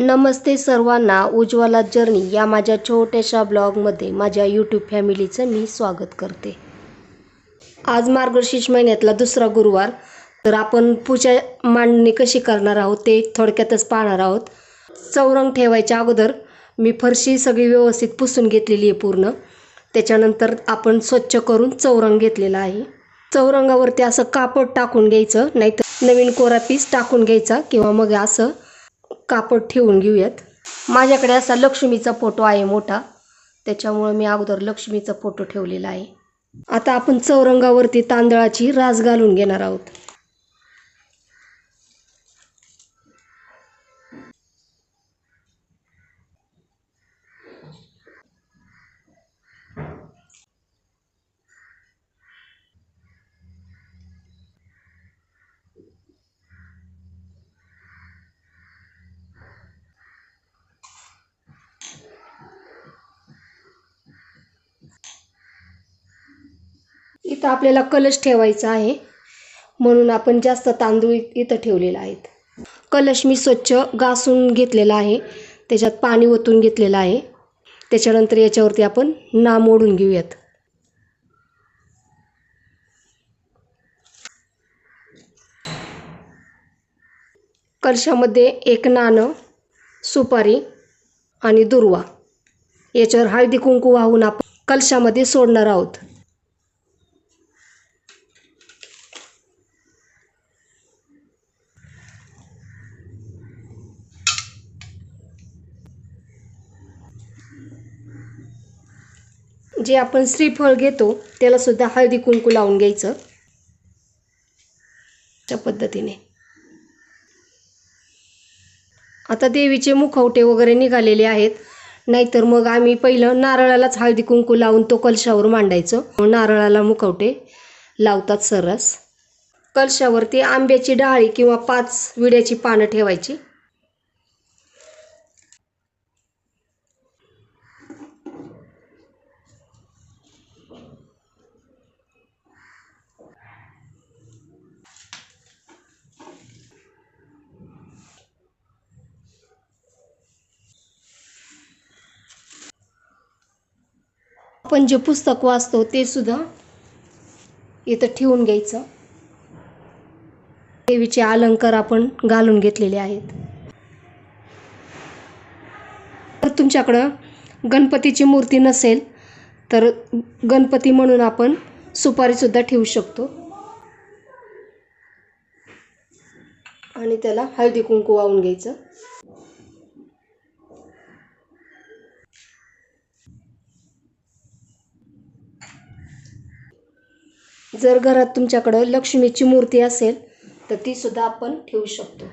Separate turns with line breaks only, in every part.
नमस्ते सर्वांना उज्ज्वला जर्नी या माझ्या छोट्याशा ब्लॉगमध्ये माझ्या यूट्यूब फॅमिलीचं मी स्वागत करते. आज मार्गशीर्ष महिन्यातला दुसरा गुरुवार. तर आपण पूजा मांडणी कशी करणार आहोत ते थोडक्यातच पाहणार आहोत. चौरंग ठेवायच्या अगोदर मी फरशी सगळी व्यवस्थित पुसून घेतलेली आहे पूर्ण. त्याच्यानंतर आपण स्वच्छ करून चौरंग घेतलेला आहे. चौरंगावरती असं कापड टाकून घ्यायचं नाहीतर नवीन कोरा पीस टाकून घ्यायचा किंवा मग असं कापड ठेवून घेऊयात. माझ्याकडे असा लक्ष्मीचा फोटो आहे मोठा. त्याच्यामुळं मी अगोदर लक्ष्मीचा फोटो ठेवलेला आहे. आता आपण चौरंगावरती तांदळाची रास घालून घेणार आहोत. इथं आपल्याला कलश ठेवायचा आहे. म्हणून आपण जास्त तांदूळ इथं ठेवलेला आहेत. कलश मी स्वच्छ घासून घेतलेला आहे. त्याच्यात पाणी ओतून घेतलेलं आहे. त्याच्यानंतर याच्यावरती आपण नाम ओढून घेऊयात. कलशामध्ये एक नाणं सुपारी आणि दुर्वा. याच्यावर हळदी कुंकू वाहून आपण कलशामध्ये सोडणार आहोत. जे आपण श्रीफळ घेतो त्यालासुद्धा हळदी कुंकू लावून घ्यायचं. अशा पद्धतीने. आता देवीचे मुखवटे वगैरे निघालेले आहेत. नाहीतर मग आम्ही पहिलं नारळालाच हळदी कुंकू लावून तो कलशावर मांडायचं. नारळाला मुखवटे लावतात सरस. कलशावरती आंब्याची डाळी किंवा पाच विड्याची पानं ठेवायची. आपण जे पुस्तक वाचतो ते सुद्धा इथं ठेवून घ्यायचं. देवीचे अलंकार आपण घालून घेतलेले आहेत. तर तुमच्याकडं गणपतीची मूर्ती नसेल तर गणपती म्हणून आपण सुपारीसुद्धा ठेवू शकतो. आणि त्याला हळदी कुंकू वाहून घ्यायचं. जर घरात तुमच्याकडं लक्ष्मीची मूर्ती असेल तर ती सुद्धा आपण ठेवू शकतो.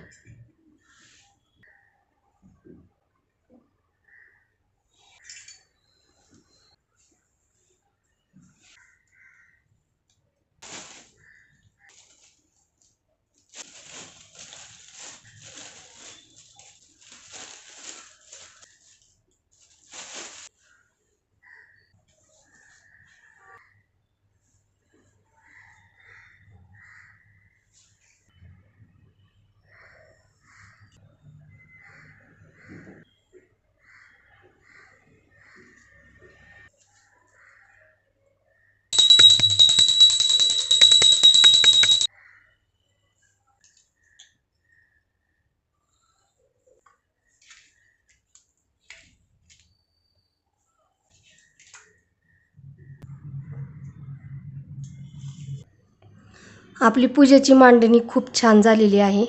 आपली पूजेची मांडणी खूप छान झालेली आहे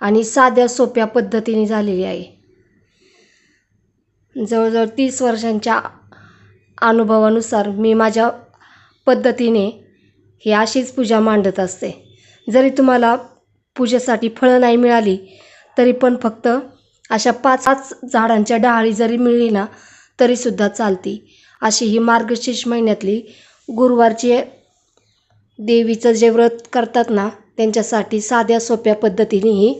आणि साध्या सोप्या पद्धतीने झालेली आहे. जवळजवळ तीस वर्षांच्या अनुभवानुसार मी माझ्या पद्धतीने ही अशीच पूजा मांडत असते. जरी तुम्हाला पूजेसाठी फळं नाही मिळाली तरी पण फक्त अशा पाच पाच झाडांच्या डाळी जरी मिळली ना तरीसुद्धा चालती. अशी ही मार्गशीर्ष महिन्यातली गुरुवारची देवीचं जे व्रत करतात ना त्यांच्यासाठी साध्या सोप्या पद्धतीने ही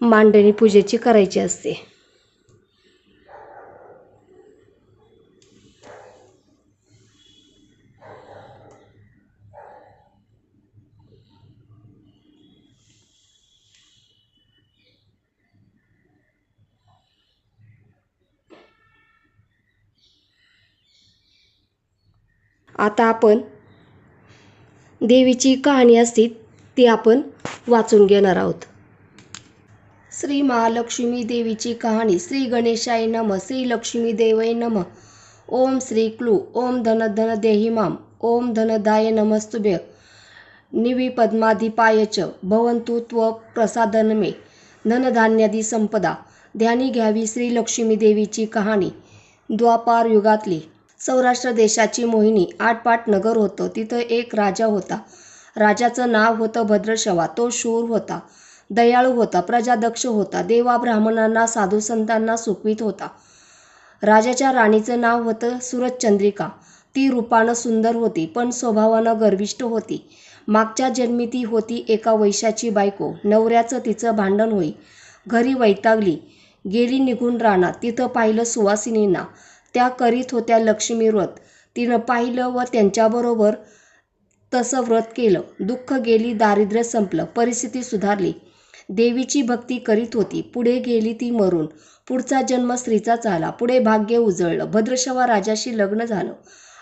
मांडणी पूजेची करायची असते. आता आपण देवीची कहाणी असते ती आपण वाचून घेणार आहोत. श्री महालक्ष्मी देवीची कहाणी श्री गणेशाय नम श्री लक्ष्मी देवय नम. ओम श्री क्लू ओम धन धन देहिमाम ओम धनदाय नमस्तुभ्य. निवी पद्माधिपाय च भवन्तु त्व प्रसादन मे. धनधान्यादी संपदा ध्यानी घ्यावी श्री लक्ष्मी देवीची कहाणी. द्वापार युगातली. सौराष्ट्र देशाची मोहिनी आटपाट नगर होतं. तिथं एक राजा होता. राजाचं नाव होतं भद्रशवा. तो शूर होता. दयाळू होता. प्रजादक्ष होता. देवा ब्राह्मणांना साधू संतांना सुखवीत होता. राजाच्या राणीचं नाव होतं सूरजचंद्रिका. ती रूपानं सुंदर होती पण स्वभावानं गर्विष्ट होती. मागच्या जन्मी ती होती एका वैशाची बायको. नवऱ्याचं तिचं भांडण होई. घरी वैतागली. गेली निघून राणा तिथं पाहिलं सुवासिनींना. त्या करीत होत्या लक्ष्मी व्रत. तिनं पाहिलं व त्यांच्याबरोबर तसं व्रत केलं. दुःख गेली दारिद्र्य संपलं परिस्थिती सुधारली. देवीची भक्ती करीत होती. पुढे गेली ती मरून. पुढचा जन्म स्त्रीचा आला. पुढे भाग्य उजळलं. भद्रशवा राजाशी लग्न झालं.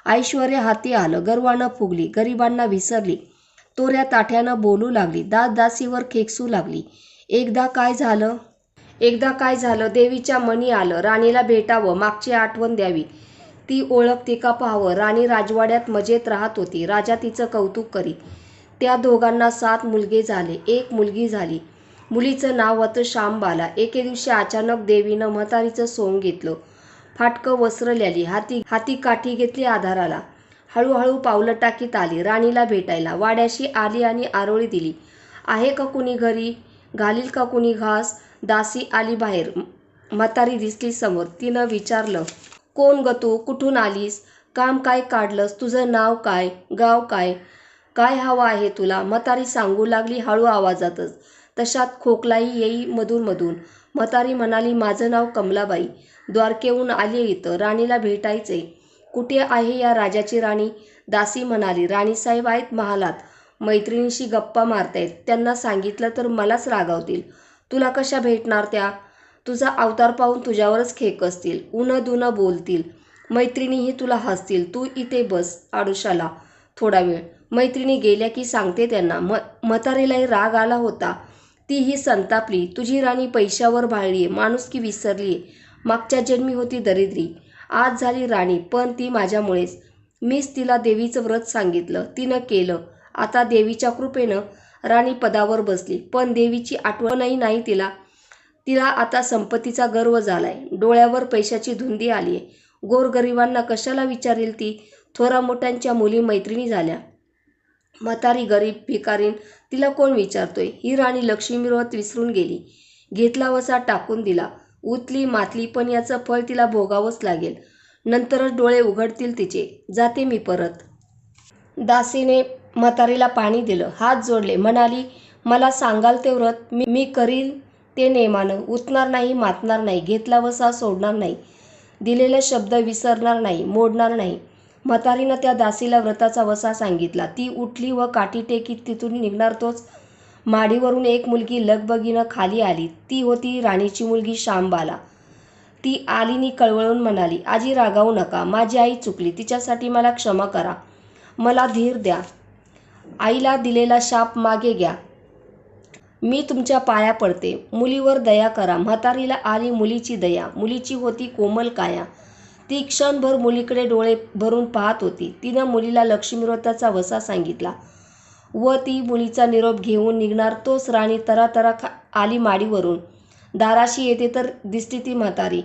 ऐश्वर हाती आलं. गर्वानं फुगली. गरिबांना विसरली. तोऱ्या ताठ्यानं बोलू लागली. दास दासीवर खेकसू लागली. एकदा काय झालं? एकदा काय झालं देवीच्या मनी आलं राणीला भेटावं मागची आठवण द्यावी. ती ओळख तिका पाहावं. राणी राजवाड्यात मजेत राहत होती. राजा तिचं कौतुक करी त्या दोघांना सात मुलगे झाले. एक मुलगी झाली. मुलीचं नाव होतं शांबाला एके दिवशी अचानक देवीनं म्हातारीचं सोंग घेतलं. फाटकं वस्त्र ल्याली हाती हाती काठी घेतली आधाराला. हळूहळू पावलं टाकीत आली. राणीला भेटायला. वाड्याशी आली आणि आरोळी दिली. आहे का कुणी घरी? घालील का कुणी घास? दासी आली बाहेर. म्हातारी दिसली समोर. तिनं विचारलं कोण ग तू? कुठून आलीस? काम काय काढलंस? तुझं नाव काय? गाव काय? काय हवं आहे तुला? म्हातारी सांगू लागली हळू आवाजातच. तशात खोकलाही येई मधून मधून म्हातारी म्हणाली माझं नाव कमलाबाई. द्वारकेहून आली इथं. राणीला भेटायचे कुठे आहे या राजाची राणी? दासी म्हणाली राणीसाहेब आहेत महालात. मैत्रिणीशी गप्पा मारतायत. त्यांना सांगितलं तर मलाच रागावतील. तुला कशा भेटणार त्या? तुझा अवतार पाहून तुझ्यावरच खेक असतील. उनं दुनं बोलतील. मैत्रिणीही तुला हसतील. तू इथे बस आडुशाला थोडा वेळ. मैत्रिणी गेल्या की सांगते त्यांना म मतारेलाही राग आला होता. तीही संतापली. तुझी राणी पैशावर भाळली माणूस की विसरली मागच्या जन्मी होती दरिद्री. आज झाली राणी पण ती माझ्यामुळेच. मीच तिला देवीचं व्रत सांगितलं. तिनं केलं. आता देवीच्या कृपेनं राणी पदावर बसली. पण देवीची आठवणही नाही तिला. तिला आता संपत्तीचा गर्व झालाय. डोळ्यावर पैशाची धुंदी आली आहे गोरगरिबांना कशाला विचारेल ती? थोरा मोठ्यांच्या मुली मैत्रिणी झाल्या. म्हातारी गरीब भिकारीन तिला कोण विचारतोय? ही राणी लक्ष्मीव्रत विसरून गेली. घेतला वसा टाकून दिला. उतली मातली पण याचं फळ तिला भोगावंच लागेल. नंतरच डोळे उघडतील तिचे. जाते मी परत. दासीने म्हातारीला पाणी दिलं हात जोडले. म्हणाली मला सांगाल ते व्रत मी मी करील ते नेमानं. उतणार नाही मातणार नाही. घेतला वसा सोडणार नाही. दिलेले शब्द विसरणार नाही मोडणार नाही. म्हातारीनं त्या दासीला व्रताचा वसा सांगितला. ती उठली व काठी टेकीत तिथून निघणार तोच माडीवरून एक मुलगी लगबगीनं खाली आली. ती होती राणीची मुलगी श्यामबाला. ती आलीनी कळवळून म्हणाली आजी रागावू नका. माझी आई चुकली. तिच्यासाठी मला क्षमा करा. मला धीर द्या. आईला दिलेला शाप मागे घ्या. मी तुमच्या पाया पडते. मुलीवर दया करा. म्हातारीला आली मुलीची दया. मुलीची होती कोमल काया. ती क्षणभर मुलीकडे डोळे भरून पाहत होती. तिनं मुलीला लक्ष्मीव्रताचा वसा सांगितला. व ती मुलीचा निरोप घेऊन निघणार. तोच राणी तरातरा खा आली माडीवरून. दाराशी येते तर दिसती ती म्हातारी.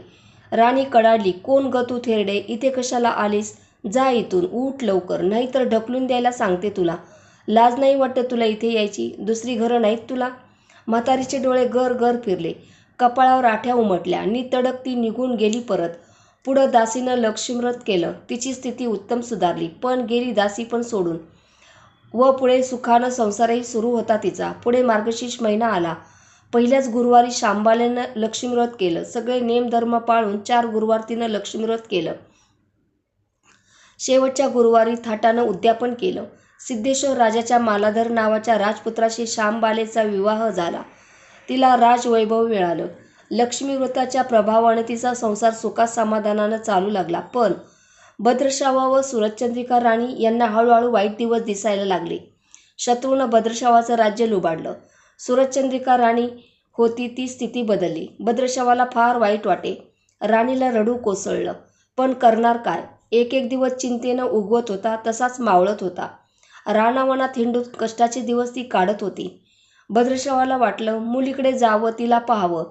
राणी कडाडली कोण ग तू थेरडे? इथे कशाला आलीस? जा इथून. उठ लवकर. नाहीतर ढकलून द्यायला सांगते तुला. लाज नाही वाटत तुला इथे यायची. दुसरी घरं नाहीत तुला. म्हातारीचे डोळे गर गर फिरले. कपाळावर आठ्या उमटल्या. आणि तडक ती निघून गेली परत. पुढं दासीनं लक्ष्मीव्रत केलं. तिची स्थिती उत्तम सुधारली. पण गेली दासी पण सोडून. व पुढे सुखानं संसारही सुरू होता तिचा. पुढे मार्गशीर्ष महिना आला. पहिल्याच गुरुवारी शांबाल्यानं लक्ष्मीव्रत केलं. सगळे नेमधर्म पाळून चार गुरुवार तिनं लक्ष्मीव्रत केलं. शेवटच्या गुरुवारी थाटानं उद्यापन केलं. सिद्धेश्वर राजाच्या मालाधर नावाच्या राजपुत्राशी श्यामबालेचा विवाह झाला. तिला राजवैभव मिळालं. लक्ष्मीव्रताच्या प्रभावाने तिचा संसार सुखात समाधानानं चालू लागला. पण भद्रशावा व सुरतचंद्रिका राणी यांना हळूहळू वाईट दिवस दिसायला लागले. शत्रूनं भद्रशावाचं राज्य लुबाडलं. सुरतचंद्रिका राणी होती ती स्थिती बदलली. भद्रशावाला फार वाईट वाटे. राणीला रडू कोसळलं. पण करणार काय? एक एक दिवस चिंतेनं उगवत होता तसाच मावळत होता. रानावनात हिंडून कष्टाचे दिवस ती काढत होती. भद्रशवाला वाटलं मुलीकडे जावं तिला पाहावं.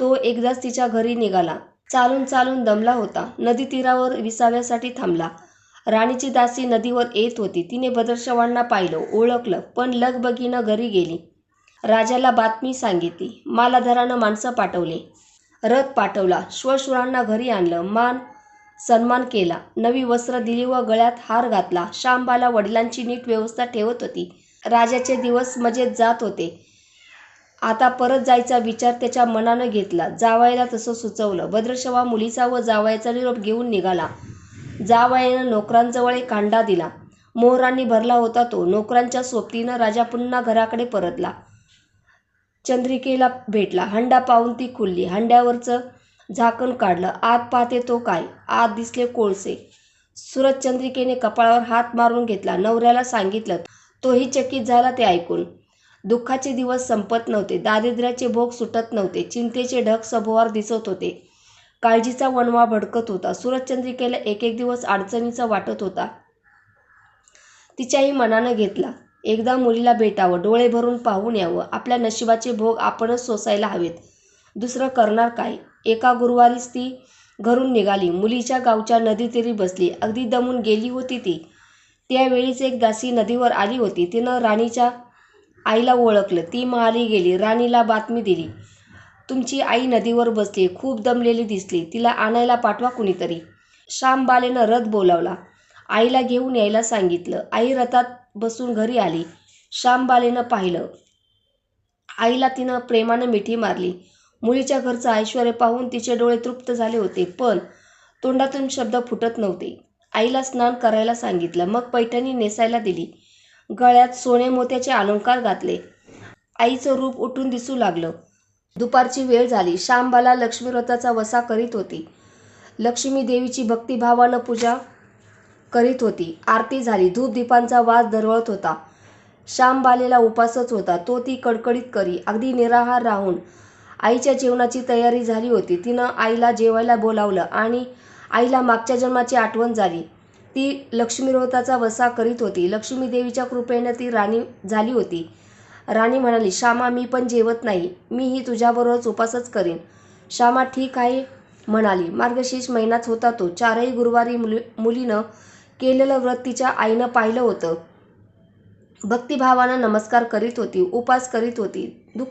तो एकदाच तिच्या घरी निघाला. चालून चालून दमला होता. नदी तीरावर विसाव्यासाठी थांबला. राणीची दासी नदीवर येत होती. तिने भद्रशवांना पाहिलं ओळखलं पण लगबगीनं घरी गेली. राजाला बातमी सांगितली. मालाधरानं माणसं पाठवले. रथ पाठवला. श्वशुरांना घरी आणलं. मान सन्मान केला. नवी वस्त्र दिली व गळ्यात हार घातला. शांबाला वडिलांची नीट व्यवस्था ठेवत होती. राजाचे दिवस मजेत जात होते. आता परत जायचा विचार त्याच्या मनानं घेतला. जावायला तसं सुचवलं. भद्रशवा मुलीचा व जावायचा निरोप घेऊन निघाला. जावायानं नोकरांजवळ एक कांडा दिला. मोहरांनी भरला होता तो. नोकरांच्या सोबतीनं राजा पुन्हा घराकडे परतला. चंद्रिकेला भेटला. हंडा पाहून ती खुलली. हंड्यावरचं झाकण काढलं. आत पाहते तो काय? आत दिसले कोळसे. सुरत चंद्रिकेने कपाळावर हात मारून घेतला. नवऱ्याला सांगितलं तोही चकित झाला ते ऐकून. दुःखाचे दिवस संपत नव्हते. दारिद्र्याचे भोग सुटत नव्हते. चिंतेचे ढग सभोवार दिसत होते. काळजीचा वणवा भडकत होता. सुरतचंद्रिकेला एक एक दिवस अडचणीचा वाटत होता. तिच्याही मनानं घेतला. एकदा मुलीला भेटावं. डोळे भरून पाहून यावं. आपल्या नशिबाचे भोग आपणच सोसायला हवेत. दुसरं करणार काय? एका गुरुवारीच ती घरून निघाली. मुलीच्या गावच्या नदीतीरी बसली. अगदी दमून गेली होती ती. त्यावेळीच एक दासी नदीवर आली होती. तिनं राणीच्या आईला ओळखलं. ती महाली गेली. राणीला बातमी दिली. तुमची आई नदीवर बसली. खूप दमलेली दिसली. तिला आणायला पाठवा कुणीतरी. श्यामबालेनं रथ बोलावला. आईला घेऊन यायला सांगितलं. आई रथात बसून घरी आली. श्यामबालेनं पाहिलं. आईला तिनं प्रेमानं मिठी मारली. मुलीच्या घरचं ऐश्वर पाहून तिचे डोळे तृप्त झाले होते पण तोंडातून शब्द फुटत नव्हते. आईला स्नान करायला सांगितलं. मग पैठणी नेसायला दिली. गळ्यात सोने मोत्याचे अलंकार घातले. आईचं रूप उठून दिसू लागलं. दुपारची वेळ झाली. श्यामबाला लक्ष्मीव्रताचा वसा करीत होती. लक्ष्मी देवीची भक्तिभावानं पूजा करीत होती. आरती झाली. धूप दीपांचा वास दरवळत होता. श्यामबालेला उपासच होता. तो ती कडकडीत करी. अगदी निराहार राहून आईच्या जेवणाची तयारी झाली होती. तिनं आईला जेवायला बोलावलं आणि आईला मागच्या जन्माची आठवण झाली. ती लक्ष्मीव्रताचा वसा करीत होती. लक्ष्मी देवीच्या कृपेनं ती राणी झाली होती. राणी म्हणाली श्यामा मी पण जेवत नाही. मीही तुझ्याबरोबरच उपासच करीन. श्यामा ठीक आहे म्हणाली. मार्गशीर्ष महिनाच होता तो. चारही गुरुवारी मुली मुलीनं केलेलं व्रत तिच्या आईनं पाहिलं होतं. भक्तिभावानं नमस्कार करीत होती उपास करीत होती. दुःख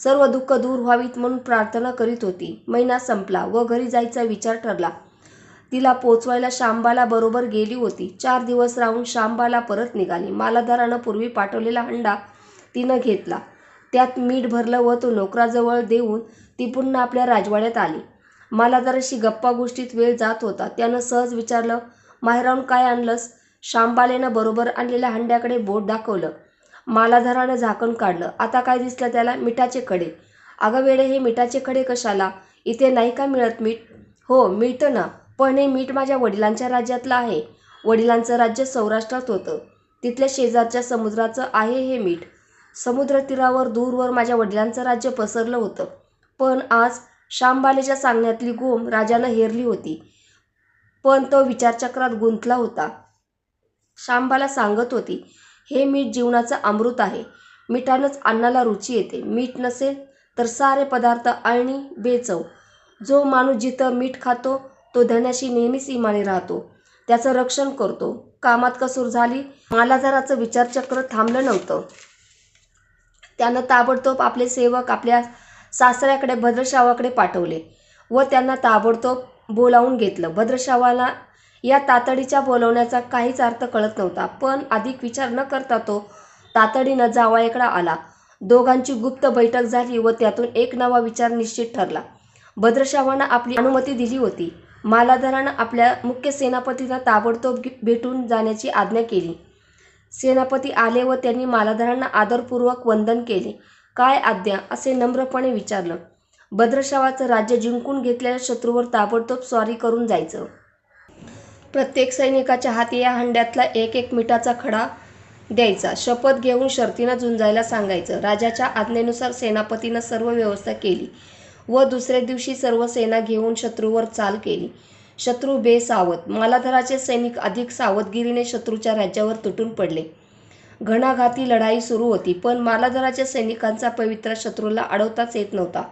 सर्व दुःख दूर व्हावीत म्हणून प्रार्थना करीत होती. महिना संपला व घरी जायचा विचार ठरला. तिला पोचवायला शांबाला बरोबर गेली होती. चार दिवस राहून शांबाला परत निघाली. मालाधारानं पूर्वी पाठवलेला हंडा तिनं घेतला. त्यात मीठ भरलं व तो नोकराजवळ देऊन ती पुन्हा आपल्या राजवाड्यात आली. मालाधाराशी गप्पा गोष्टीत वेळ जात होता. त्यानं सहज विचारलं माहेराहून काय आणलंस? शांबालेनं बरोबर आणलेल्या हंड्याकडे बोट दाखवलं. मालाधारानं झाकण काढलं. आता काय दिसलं त्याला? मिठाचे खडे अगं वेळे हे मिठाचे खडे कशाला? इथे नाही का मिळत मीठ? हो मिळतं ना. पण हे मीठ माझ्या वडिलांच्या राज्यातलं आहे. वडिलांचं राज्य सौराष्ट्रात होतं. तिथल्या शेजारच्या समुद्राचं आहे हे मीठ. समुद्रतीरावर दूरवर माझ्या वडिलांचं राज्य पसरलं होतं. पण आज शांबालेच्या सांगण्यातली गोम राजानं हेरली होती. पण तो विचारचक्रात गुंतला होता. शांबाला सांगत होती हे मीठ जीवनाचं अमृत आहे. मिठानंच अन्नाला रुची येते. मीठ नसेल तर सारे पदार्थ अळणी बेचव. जो माणूस जिथं मीठ खातो तो धन्याशी नेहमीच इमानी राहतो. त्याचं रक्षण करतो. कामात कसूर झाली मालाधाराचं विचारचक्र थांबलं नव्हतं. त्यानं ताबडतोब आपले सेवक आपल्या सासऱ्याकडे भद्रशावाकडे पाठवले व त्यांना ताबडतोब बोलावून घेतलं. भद्रशावाला या तातडीच्या बोलवण्याचा काहीच अर्थ कळत नव्हता. पण अधिक विचार न करता तो तातडीनं जावयाकडे आला. दोघांची गुप्त बैठक झाली व त्यातून एक नवा विचार निश्चित ठरला. भद्रशावानं आपली अनुमती दिली होती. मालाधरानं आपल्या मुख्य सेनापतींना ताबडतोब भेटून जाण्याची आज्ञा केली. सेनापती आले व त्यांनी मालाधरांना आदरपूर्वक वंदन केले. काय आज्ञा? असे नम्रपणे विचारलं. भद्रशावाचं राज्य जिंकून घेतलेल्या शत्रूवर ताबडतोब स्वारी करून जायचं. प्रत्येक सैनिकाच्या हाती या हंड्यातला एक एक मिठाचा खडा द्यायचा. शपथ घेऊन शर्तीनं झुंजायला सांगायचं. राजाच्या आज्ञेनुसार सेनापतीनं सर्व व्यवस्था केली व दुसऱ्या दिवशी सर्व सेना घेऊन शत्रूवर चाल केली. शत्रू बेसावध. मालाधराचे सैनिक अधिक सावधगिरीने शत्रूच्या राज्यावर तुटून पडले. घणाघाती लढाई सुरू होती पण मालाधराच्या सैनिकांचा पवित्रा शत्रूला अडवताच येत नव्हता.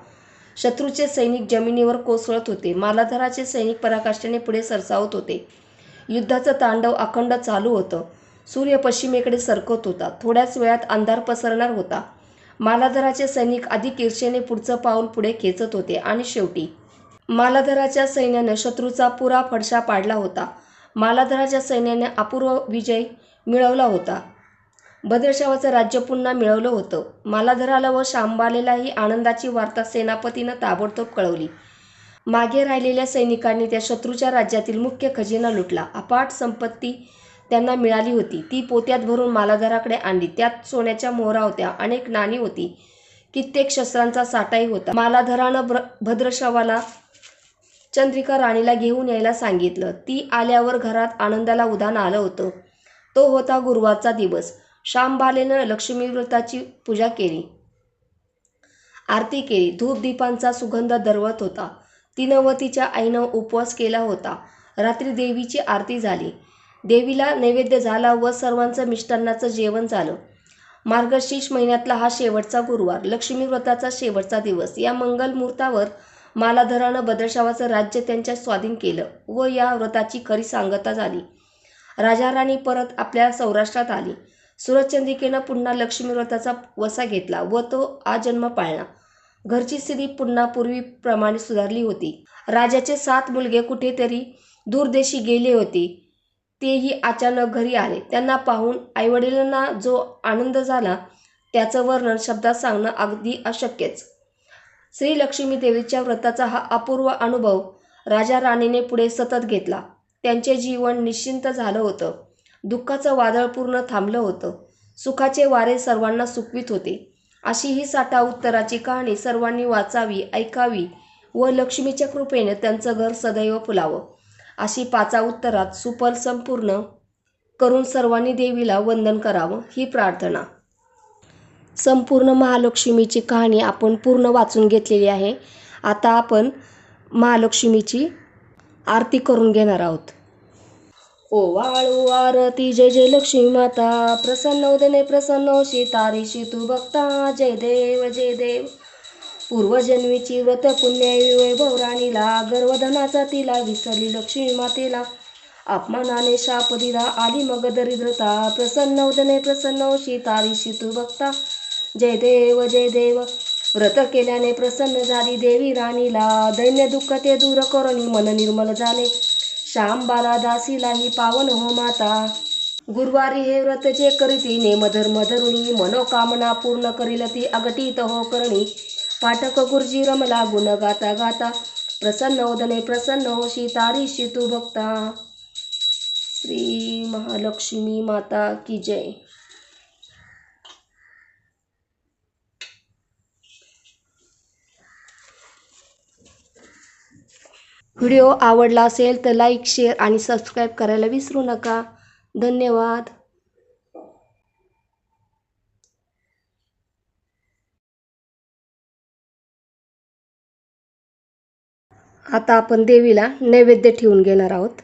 शत्रूचे सैनिक जमिनीवर कोसळत होते. मालाधराचे सैनिक पराकाष्ठेने पुढे सरसावत होते. युद्धाचं तांडव अखंड चालू होतं. सूर्य पश्चिमेकडे सरकत होता. थोड्याच वेळात अंधार पसरणार होता. मालाधराचे सैनिक अधिक ईर्षेने पुढचं पाऊल पुढे खेचत होते. आणि शेवटी मालाधराच्या सैन्यानं शत्रूचा पुरा फडशा पाडला होता. मालाधराच्या सैन्याने अपूर्व विजय मिळवला होता. भद्रशावाचं राज्य पुन्हा मिळवलं होतं. मालाधराला व शांबालेलाही आनंदाची वार्ता सेनापतीनं ताबडतोब कळवली. मागे राहिलेल्या सैनिकांनी त्या शत्रूच्या राज्यातील मुख्य खजिना लुटला. अपाट संपत्ती त्यांना मिळाली होती. ती पोत्यात भरून मालाधराकडे आणली. त्यात सोन्याच्या मोहरा होत्या. अनेक नाणी होती. कित्येक शस्त्रांचा साठाही होता. मालाधरानं ब्र भद्रशवाला चंद्रिका राणीला घेऊन यायला सांगितलं. ती आल्यावर घरात आनंदाला उदान आलं होतं. तो होता गुरुवारचा दिवस. श्यामबालेनं लक्ष्मी व्रताची पूजा केली. आरती केली. धूपदीपांचा सुगंध दरवत होता. तिनं व तिच्या आईनं उपवास केला होता. रात्री देवीची आरती झाली. देवीला नैवेद्य झाला व सर्वांचं मिष्टान्नाचं जेवण झालं. मार्गशीर्ष महिन्यातला हा शेवटचा गुरुवार लक्ष्मीव्रताचा शेवटचा दिवस. या मंगल मुहूर्तावर मालाधरानं बदरशावाचं राज्य त्यांच्या स्वाधीन केलं व या व्रताची खरी सांगता झाली. राजाराणी परत आपल्या सौराष्ट्रात आली. सुरचंद्रिकेनं पुन्हा लक्ष्मीव्रताचा वसा घेतला व तो आजन्म पाळला. घरची स्थिती पुन्हा पूर्वीप्रमाणे सुधारली होती. राजाचे सात मुलगे कुठेतरी दूरदेशी गेले होते. तेही अचानक घरी आले. त्यांना पाहून आईवडिलांना जो आनंद झाला त्याचं वर्णन शब्दात सांगणं अगदी अशक्यच. श्री लक्ष्मी देवीच्या व्रताचा हा अपूर्व अनुभव राजा राणीने पुढे सतत घेतला. त्यांचे जीवन निश्चिंत झालं होतं. दुःखाचं वादळ पूर्ण थांबलं होतं. सुखाचे वारे सर्वांना सुखवीत होते. अशी ही साठा उत्तराची कहाणी सर्वांनी वाचावी ऐकावी व लक्ष्मीच्या कृपेने त्यांचं घर सदैव फुलावं. अशी पाचा उत्तरात सुफल संपूर्ण करून सर्वांनी देवीला वंदन करावं ही प्रार्थना. संपूर्ण महालक्ष्मीची कहाणी आपण पूर्ण वाचून घेतलेली आहे. आता आपण महालक्ष्मीची आरती करून घेणार आहोत. ओ वाळू आरती जय जय लक्ष्मी माता. प्रसन्न उदने प्रसन्न तारीशी तू बघता जय देव जय देव. पूर्वजन्मीची व्रत पुण्य वैभव राणीला. गर्वधनाचा तिला विसरली लक्ष्मी मातेला. अपमानाने शाप दिला आली मग दरिद्रता. प्रसन्न उदने प्रसन्न तारीशी तू बघता जय देव जय देव. व्रत केल्याने प्रसन्न झाली देवी राणीला. दैन्य दुःख ते दूर करून मन निर्मल झाले. श्यामबाला दासीलाही पावन हो माता. गुरुवारी हे व्रत जे करीती नेमधर्म धरुणी मनोकामना पूर्ण करील ती अगटीत हो करणी. पाठक गुरुजी रमला गुण गाता गाता प्रसन्न उदने प्रसन्न हो तारीशी तू भक्ता. श्री महालक्ष्मी माता की जय. व्हिडिओ आवडला असेल तर लाईक शेअर आणि सबस्क्राईब करायला विसरू नका. धन्यवाद. आता आपण देवीला नैवेद्य ठेवून घेणार आहोत.